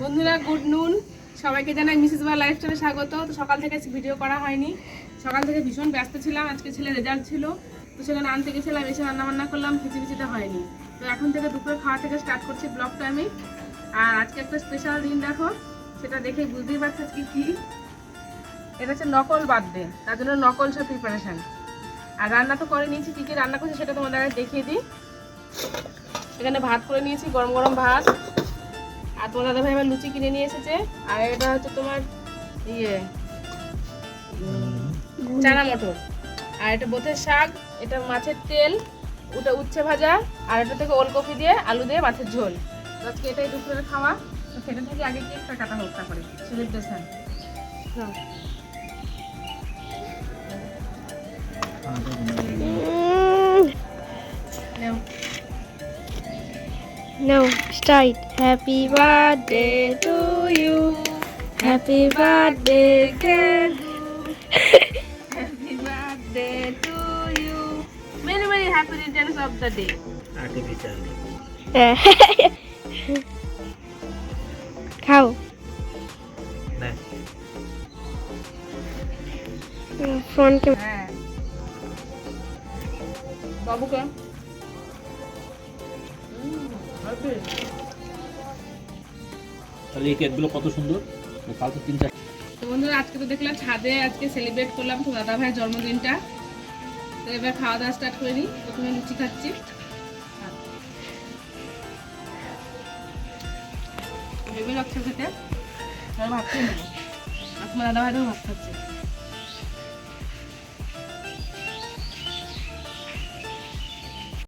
Good নুন। সবাইকে জানাই মিসেস বা লাইফস্টাইলে স্বাগত। তো সকাল থেকে ভিডিও করা হয়নি। সকাল থেকে ভীষণ ব্যস্ত ছিলাম। আজকে ছেলে রেজাল্ট ছিল। তো সেখানে আনতে গেছিলাম, এসে রান্না বান্না করলাম খিচিমিচিটা হয়নি। তো এখন থেকে দুপুরে খাওয়া থেকে স্টার্ট করছি ব্লগটা আমি। আর আজকে একটা স্পেশাল দিন, দেখো। সেটা দেখে বুঝতেই পারছ আজকে কি। এটা হচ্ছে নকল বার্থডে তার জন্য নকল সব প্রিপারেশান আর রান্না তো করে নিয়েছি। কী কী রান্না করছি সেটা তোমাদের দেখিয়ে দিই। এখানে ভাত করে নিয়েছি, গরম গরম ভাত। আর তোমার দাদা ভাই আমার লুচি কিনে নিয়ে এসেছে। আর এটা হচ্ছে তোমার ইয়ে চানা মটর আর এটা বোথের শাক এটা মাছের তেল ওটা উচ্ছে ভাজা আর এটা থেকে ওলকপি দিয়ে আলু দিয়ে মাছের ঝোল। আজকে এটাই দুপুরের খাওয়া। তো সেটা থেকে আগে কেকটা কাটা হোক তারপরে celebration No, start. Happy birthday to you. Happy birthday, girl. Happy birthday to you. Many many happy returns of the day. Artificial খাও না ফোন কে হ্যাঁ বাবুকে তাহলে এই কেকগুলো কত সুন্দর? কাল তো তিন তো বন্ধুরা, আজকে তো দেখলাম ছাদে আজকে সেলিব্রেট করলাম তো দাদা ভাইয়ের জন্মদিনটা। তো এবার খাওয়া দাওয়া স্টার্ট করে নিই। প্রথমে লুচি খাচ্ছি। ভেবে লাগছে খেতে। এবার ভাত খেয়ে নেব আর দাদা ভাইটাও ভাত খাচ্ছে।